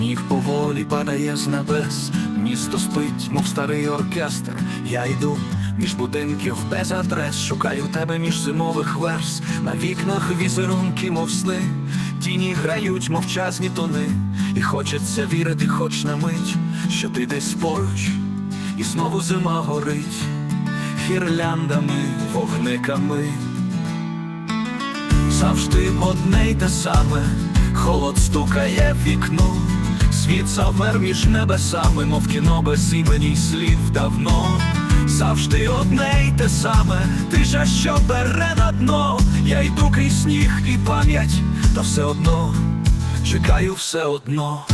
і падає з небес. Місто спить, мов старий оркестр. Я йду між будинків без адрес. Шукаю тебе між зимових верс. На вікнах візерунки, мов сни. Тіні грають мовчазні тони. І хочеться вірити, хоч на мить, що ти десь поруч, і знову зима горить гірляндами, вогниками. Завжди одне й те саме, холод стукає в вікно, світ завмер між небесами, мов кіно без імені й слів давно. Завжди одне й те саме, тиша, що бере на дно. Я йду крізь сніг і пам'ять, та все одно чекаю все одно.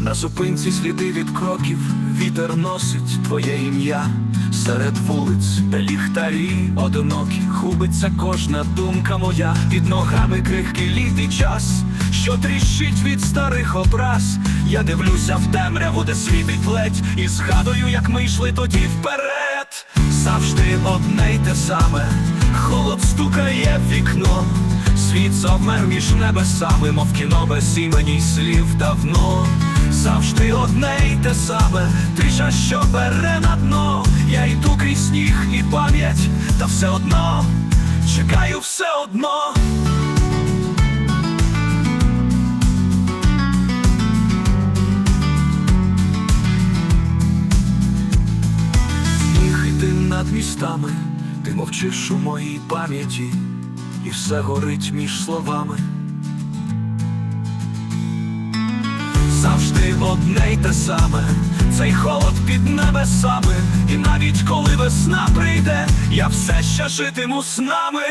На зупинці сліди від кроків, вітер носить твоє ім'я серед вулиць, де ліхтарі одинокі, хубиться кожна думка моя, під ногами крихкий літий час, що тріщить від старих образ. Я дивлюся в темряву, де світить ледь, і згадую, як ми йшли тоді вперед. Завжди одне й те саме, холод стукає в вікно. Світ завмер між небесами, мов кіно без імені слів давно. Завжди одне й те саме, тиша, що бере на дно. Я йду крізь сніг і пам'ять, та все одно чекаю все одно. Сніг іди над містами, ти мовчиш у моїй пам'яті, і все горить між словами. Завжди одне й те саме, цей холод під небесами, і навіть коли весна прийде, я все ще житиму з нами.